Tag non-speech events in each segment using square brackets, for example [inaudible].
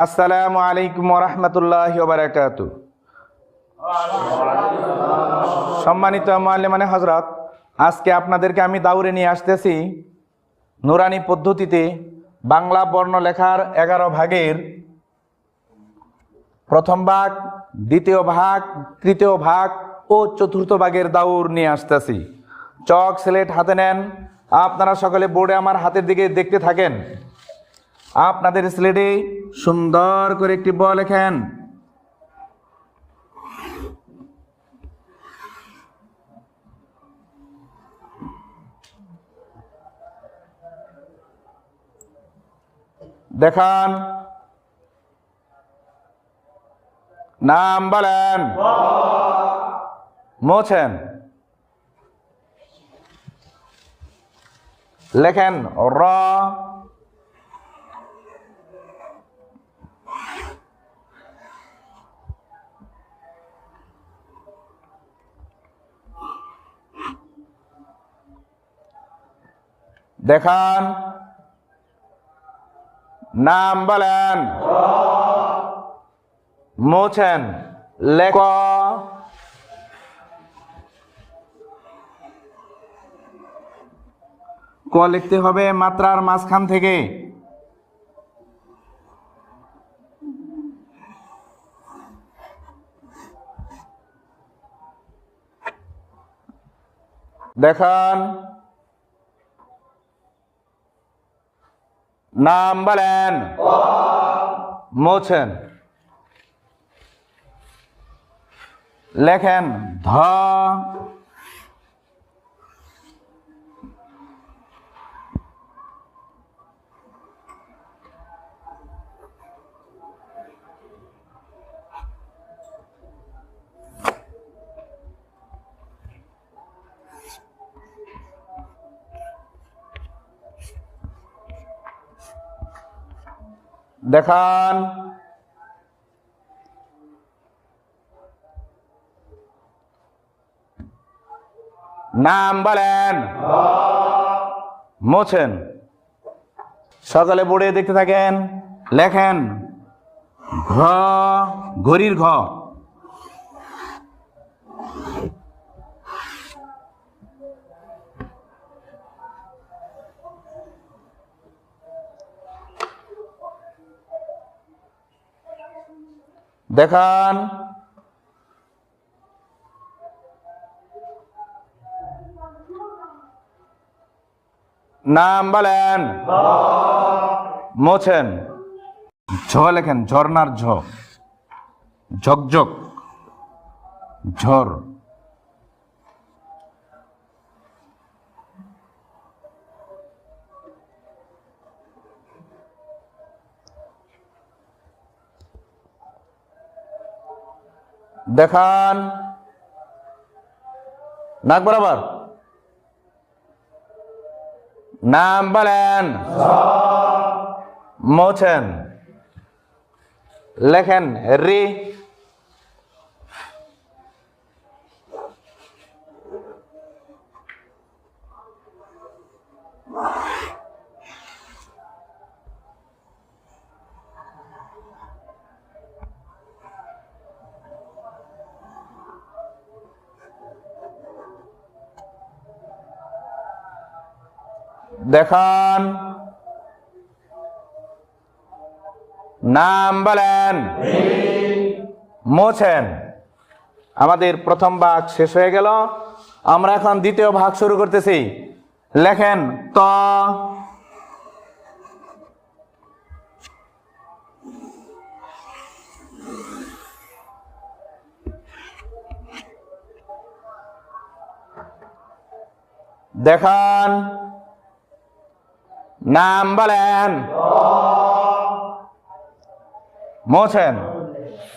আসসালামু আলাইকুম রহমতুল্লাহ বারাকাতু সম্মানিত মানে হজরত আজকে আপনাদেরকে আমি দাউরে নিয়ে আসতেছি নুরানি পদ্ধতিতে বাংলা বর্ণ লেখার এগারো ভাগের প্রথম ভাগ, দ্বিতীয় ভাগ, তৃতীয় ভাগ ও চতুর্থ ভাগের দাউর নিয়ে আসতেছি। চক, স্লেট হাতে নেন। আপনারা সকলে বোর্ডে আমার হাতের দিকে দেখতে থাকেন। আপনাদের স্লেটে সুন্দর করে একটি ব লেখেন। দেখান। নাম বলেন। মোছেন। লেখেন র। দেখান। নাম বলেন। মোছেন। লেখ। ক লিখতে হবে মাত্রার মাঝখান থেকে। দেখান। নাম বলেন। মোছেন। লেখেন ধ দেখান। নাম বলেন। মোছেন। সকালে বোর্ডে দেখতে থাকেন লেখেন ঘ ঘড়ির ঘ। দেখান। নাম বলেন। মোছেন। ঝ লেখেন ঝর্নার ঝ। ঝকঝক। ঝড়। দেখান। নাক বরাবর। নাম বলেন। মোছেন। লেখেন রি। দেখান। নাম বলেন। মোছেন। আমাদের প্রথম ভাগ শেষ হয়ে গেল। আমরা এখন দ্বিতীয় ভাগ শুরু করতেছি। লেখেন ত। দেখান। নাম বলেন। মোছেন।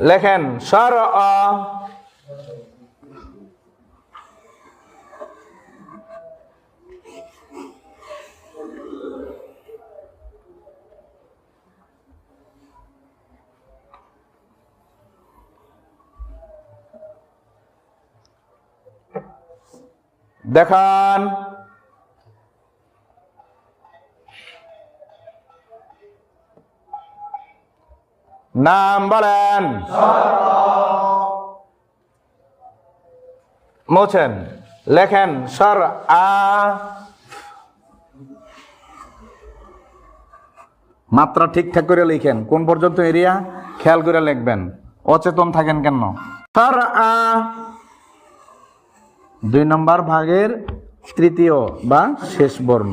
লেখেন সর দেখান। নাম বলেন। মোছেন, লেখেন, সর আ। মাত্রা ঠিকঠাক করে লিখেন, কোন পর্যন্ত এরিয়া? খেয়াল করে লিখবেন, অচেতন থাকেন কেন? সর আ। দুই নম্বর ভাগের তৃতীয় বা শেষ বর্ণ।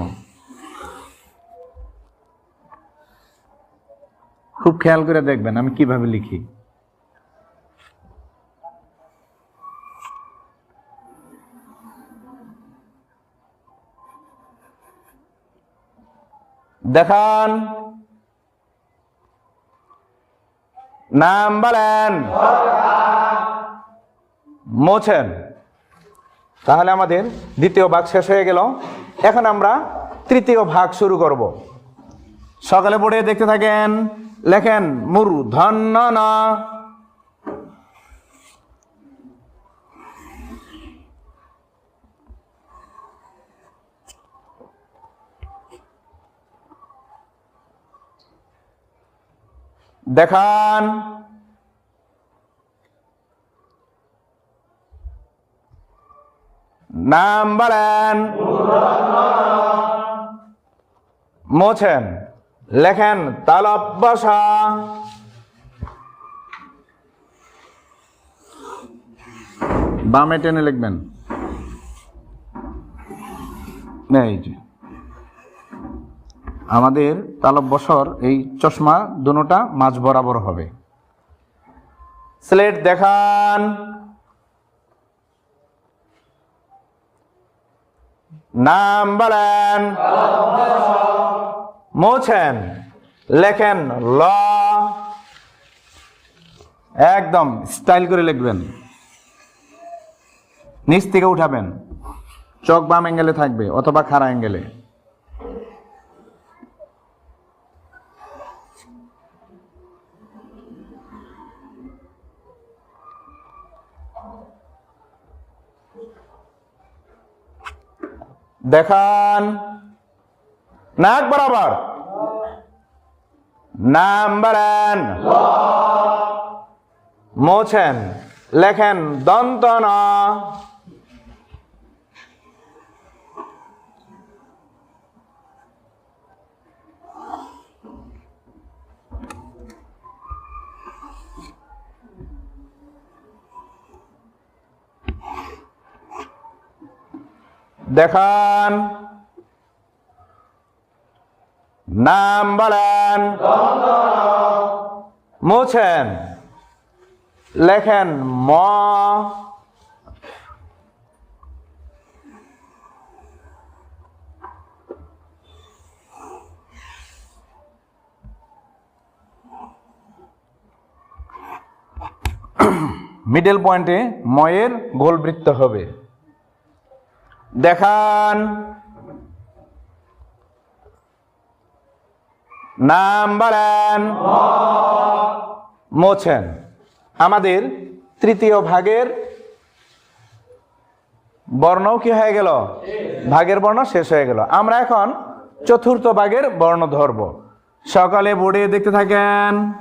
খুব খেয়াল করে দেখবেন আমি কীভাবে লিখি। দেখান। নাম বলেন। মোছেন। তাহলে আমাদের দ্বিতীয় ভাগ শেষ হয়ে গেল। এখন আমরা তৃতীয় ভাগ শুরু করব। সকালে পড়ে দেখতে থাকেন। লেখেন মুরু ধন্য না দেখান। নাম বলেন। মোছেন। লেখেন তালব্বসা। বামে টেনে লিখবেন। এই যে। আমাদের তালব বসর এই চশমা দুটোটা মাঝ বরাবর হবে। স্লেট দেখান। নাম বলেন। মোছেন, লেখেন ল। একদম স্টাইল করে লিখবেন। নিচ থেকে উঠাবেন। চোখ বাম অ্যাঙ্গেলে থাকবে অথবা খাড়া অ্যাঙ্গেলে দেখান। নাক বরাবর নাম বলেন মোছেন লেখেন দন্ত ন। দেখান। নাম বলেন। মুছেন। লেখেন ম। মিডল পয়েন্টে ময়ের গোলবৃত্ত হবে। দেখান। নাম বলেন। মোছেন। আমাদের তৃতীয় ভাগের বর্ণ কি হয়ে গেল? ভাগের বর্ণ শেষ হয়ে গেল। আমরা এখন চতুর্থ ভাগের বর্ণ ধরব। সকালে বোর্ডে দেখতে থাকেন।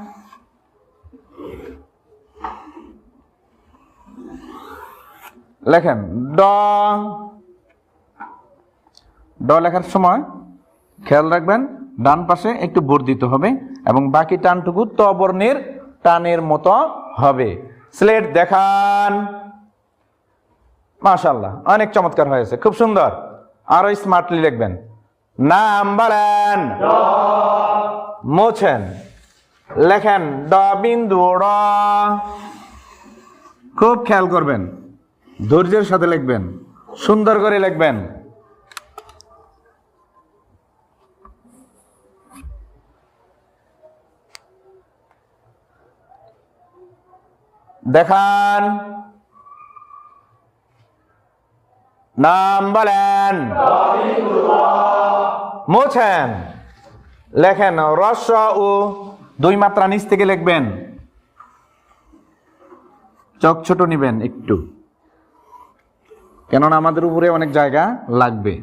লেখেন, ড। ড লেখার সময় খেয়াল রাখবেন। ডান পাশে একটু বর্ধিত হবে এবং বাকি টানটুকু ত বর্ণের টানের মতো হবে। স্লেট দেখান। মাশাল্লাহ অনেক চমৎকার হয়েছে, খুব সুন্দর। আরও স্মার্টলি লিখবেন। নাম বলেন মোছেন। লেখেন, ড বিন্দু ড খুব খেয়াল করবেন। ধৈর্যের সাথে লিখবেন। সুন্দর করে লিখবেন। দেখান। নাম বলেন। মোছেন। লেখেন রস ও দুই মাত্রা নিচ থেকে লিখবেন। চোখ ছোট নিবেন একটু। কেননা আমাদের উপরে অনেক জায়গা লাগবে।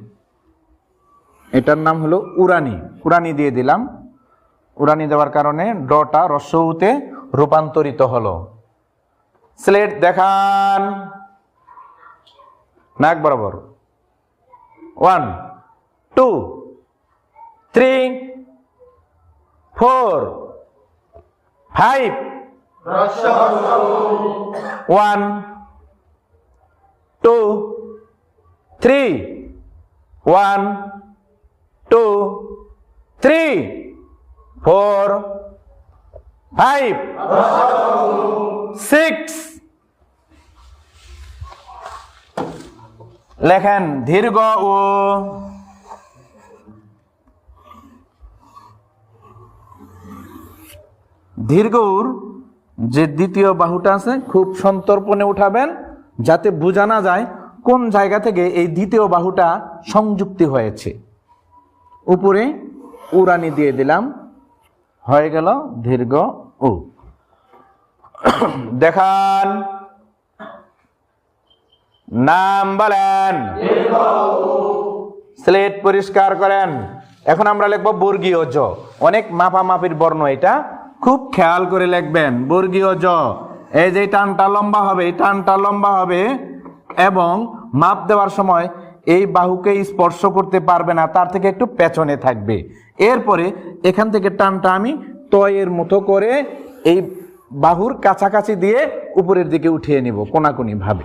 এটার নাম হলো উড়ানি। উড়ানি দিয়ে দিলাম। উড়ানি দেওয়ার কারণে ডটা রস্যউতে রূপান্তরিত হলো। স্লেট দেখান। নাক বরাবর। One, two, three, four, five. One, two, three. One, two, three, four, five. Six. লেখেন দীর্ঘ ও দীর্ঘর যে দ্বিতীয় বাহুটা আছে, খুব সন্তর্পণে উঠাবেন যাতে বোঝা না যায় কোন জায়গা থেকে এই দ্বিতীয় বাহুটা সংযুক্তি হয়েছে। উপরে উড়ানি দিয়ে দিলাম, হয়ে গেল দীর্ঘ উ। [coughs] দেখান। নাম বলেন। স্লেট পরিষ্কার করেন। এখন আমরা লিখব বর্গীয় জ। অনেক মাপামাপির বর্ণ এটা। খুব খেয়াল করে লিখবেন। বর্গীয় জ। এই যে টানটা লম্বা হবে টানটা লম্বা হবে এবং মাপ দেওয়ার সময় এই বাহুকে স্পর্শ করতে পারবে না, তার থেকে একটু পেছনে থাকবে। এরপরে এখান থেকে টানটা আমি তয়ের মতো করে এই বাহুর কাছাকাছি দিয়ে উপরের দিকে উঠিয়ে নিব কোনাকুনি ভাবে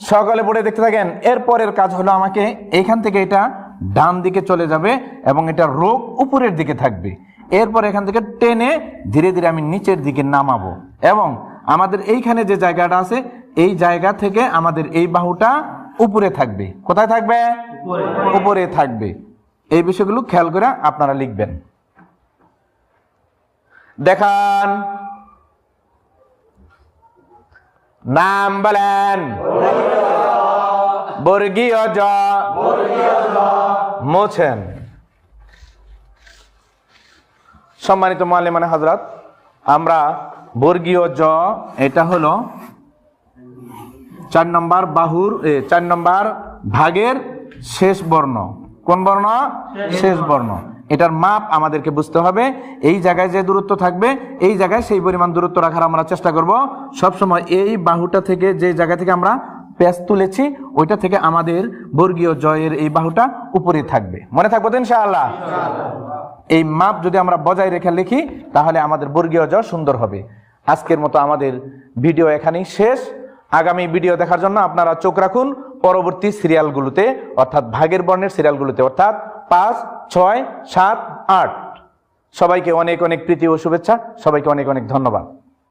সকালে পড়ে দেখতে থাকেন এরপরের কাজ হলো আমাকে এখান থেকে এটা ডান দিকে চলে যাবে এবং এটা রোগ উপরের দিকে থাকবে। এরপর এখান থেকে টেনে ধীরে ধীরে আমি নিচের দিকে নামাবো এবং আমাদের এইখানে যে জায়গাটা আছে এই জায়গা থেকে আমাদের এই বাহুটা উপরে থাকবে। কোথায় থাকবে? উপরে থাকবে। এই বিষয়গুলো খেয়াল করে আপনারা লিখবেন। দেখান। নাম বলেন। বর্গীয় জ। মোছেন। সম্মানিত মালিমানে হাজরাত আমরা বর্গীয় জ, এটা হলো চার নম্বর বাহুর চার নম্বর ভাগের শেষ বর্ণ। কোন বর্ণ? শেষ বর্ণ। এটার মাপ আমাদেরকে বুঝতে হবে। এই জায়গায় যে দূরত্ব থাকবে, এই জায়গায় সেই পরিমাণ দূরত্ব রাখার আমরা চেষ্টা করব। সবসময় এই বাহুটা থেকে যে জায়গা থেকে আমরা পেঁচ তুলেছি, ওইটা থেকে আমাদের বর্গীয় জয়ের এই বাহুটা উপরে থাকবে। মনে থাকব তো ইনশাআল্লাহ? এই মাপ যদি আমরা বজায় রেখে লিখি, তাহলে আমাদের বর্গীয় জ সুন্দর হবে। আজকের মতো আমাদের ভিডিও এখানেই শেষ। আগামী ভিডিও দেখার জন্য আপনারা চোখ রাখুন। পরবর্তী সিরিয়ালগুলোতে, অর্থাৎ ভাগের বর্ণের সিরিয়ালগুলোতে, অর্থাৎ পাঁচ ছয় সাত আট। সবাইকে অনেক অনেক প্রীতি ও শুভেচ্ছা সবাইকে অনেক অনেক ধন্যবাদ।